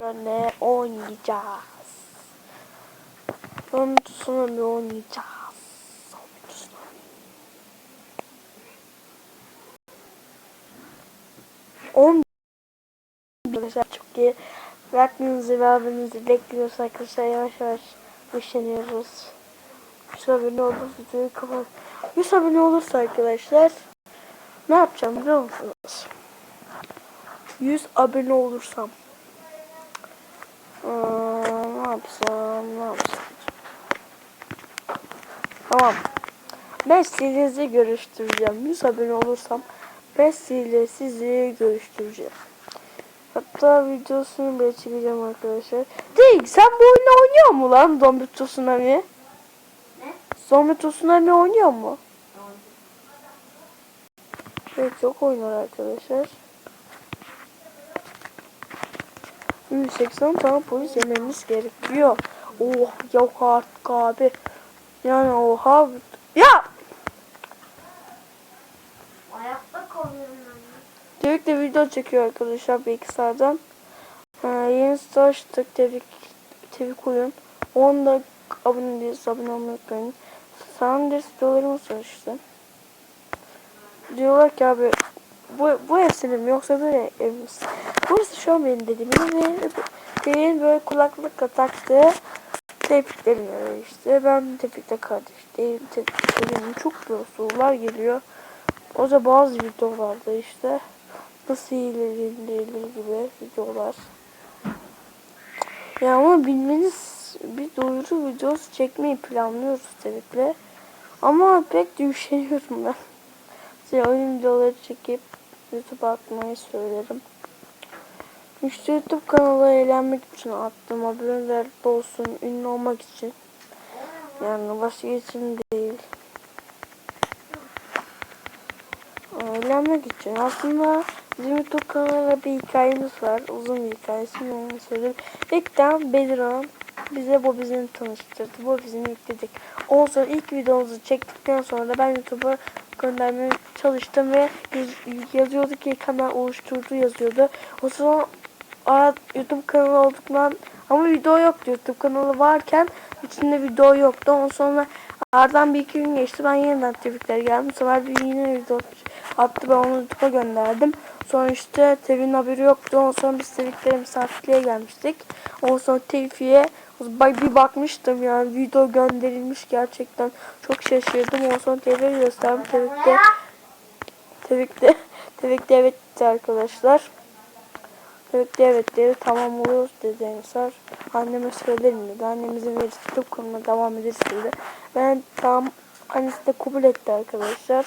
ne oynayacağız? Son tsunami oynayacağız. Son tsunami. On arkadaşlar çok iyi. Bırakmanızı ve abinizi bekliyoruz arkadaşlar yavaş yavaş güçleniyoruz. 100 abone olur videoyu kapat. 100 abone olursa arkadaşlar ne yapacağım biliyor musunuz? 100 abone olursam Aa, ne yapsam ne yapsam Tamam Messi ile sizi görüştüreceğim 100 abone olursam Messi ile sizi görüştüreceğim Hatta videosunu bile çekeceğim arkadaşlar Değil sen bu oyunu oynuyor mu lan Zombi Tsunami? Ne? Zombi Tsunami oynuyor mu? Evet çok oynar arkadaşlar. 180 tane polis yememiz gerekiyor. Oh yok artık abi. Yani oha. Ya! Ayakta kalıyorum. Tevfik de video çekiyor arkadaşlar bilgisayardan. Ee, yeni site açtık Tevfik, Tevfik oyun. Onda abone değiliz abone olmayı unutmayın. Da videolarımız var işte. Diyorlar ki abi bu, bu senin mi yoksa böyle ev misin? Burası şu an benim dediğim ve böyle kulaklıkla taktığı tepkiklerim öyle işte. Ben Tevfik'le kardeşteyim. Tevfik'in çok böyle sorular geliyor. O da bazı videolarda işte nasıl iyileştirilir gibi videolar. Ya ama bilmeniz bir duyuru videosu çekmeyi planlıyoruz Tevfik'le. Ama pek de üşeniyorum ben. Size oyun videoları çekip YouTube'a atmayı söylerim. İşte YouTube kanalı eğlenmek için attım. Aboneler de olsun, ünlü olmak için. Yani başka için değil. Eğlenmek için. Aslında bizim YouTube kanalında bir hikayemiz var. Uzun bir hikayesi. Onu söyleyeyim. İlkten Beliran bize bu bizim tanıştırdı. Bu bizim yükledik. Sonra ilk videomuzu çektikten sonra ben YouTube'a göndermeye çalıştım ve yaz- yazıyordu ki kanal oluşturdu yazıyordu. O zaman ara YouTube kanalı olduktan ama video yoktu YouTube kanalı varken içinde video yoktu. Ondan sonra aradan bir iki gün geçti. Ben yeniden tebrikler geldim. Bu sefer bir yine video attı. Ben onu YouTube'a gönderdim. Sonra işte Tevin haberi yoktu. Ondan sonra biz Tevfik'lere misafirliğe gelmiştik. Ondan sonra Tevfik'e bir bakmıştım yani video gönderilmiş gerçekten. Çok şaşırdım. Ondan sonra Tevfik'e gösterdim. Tevfik'te Tevfik'te Tevfik'te evet dedi arkadaşlar. Tevfik'te evet dedi. Tamam oluyoruz dedi Ensar. Anneme söylerim dedi. Annemizin verirse YouTube kurmaya devam ederiz dedi. Ben tam annesi de kabul etti arkadaşlar.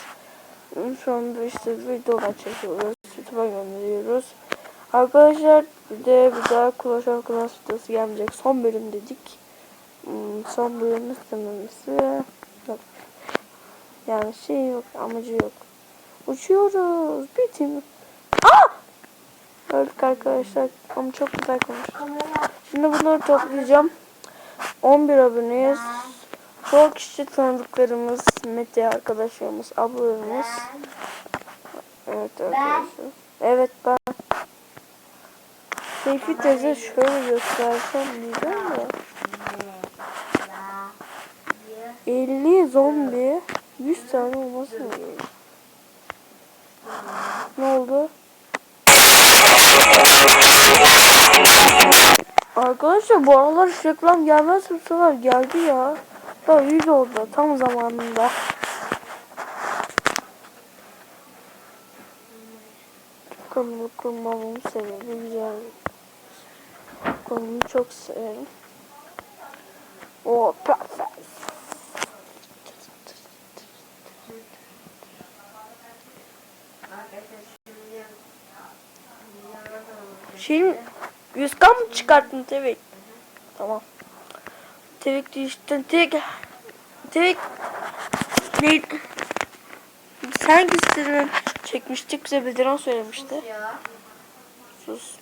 Şu işte videolar çekiyoruz. YouTube'a gönderiyoruz. Arkadaşlar bir de bir daha Clash of Clans videosu gelmeyecek. Son bölüm dedik. Hmm, son bölüm istememesi yok. Yani şey yok, amacı yok. Uçuyoruz. Bitim. Aa! Öldük arkadaşlar. Ama çok güzel. Kamera Şimdi bunları toplayacağım. 11 aboneyiz. Çok kişi tanıdıklarımız, Mete arkadaşlarımız, ablalarımız. Evet arkadaşlar. Evet ben. Seyfi teyze şöyle göstersem diyeceğim de. 50 zombi 100 tane olması mı? Ne oldu? Arkadaşlar bu aralar reklam gelmez sefer geldi ya. Ya 100 oldu tam zamanında. Kanalı kurmamın sebebi güzel. Konumu çok severim. O perfect. Şimdi 100 kan mı çıkarttın Tevik? Tamam. Tevik işte Tevik Tevik ne? Sen hangisini çekmiştik bize Bediran söylemişti. Sus.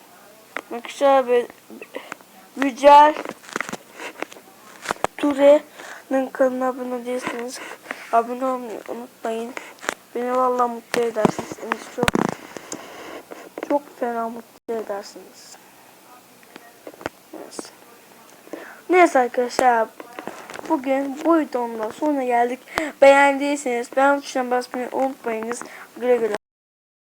Arkadaşlar be, Yücel Ture'nin kanalına abone değilsiniz. Abone olmayı unutmayın. Beni vallahi mutlu edersiniz. Beni çok çok fena mutlu edersiniz. Neyse arkadaşlar. Bugün bu videonun da sonuna geldik. Beğendiyseniz beğen tuşuna basmayı unutmayınız. Güle güle.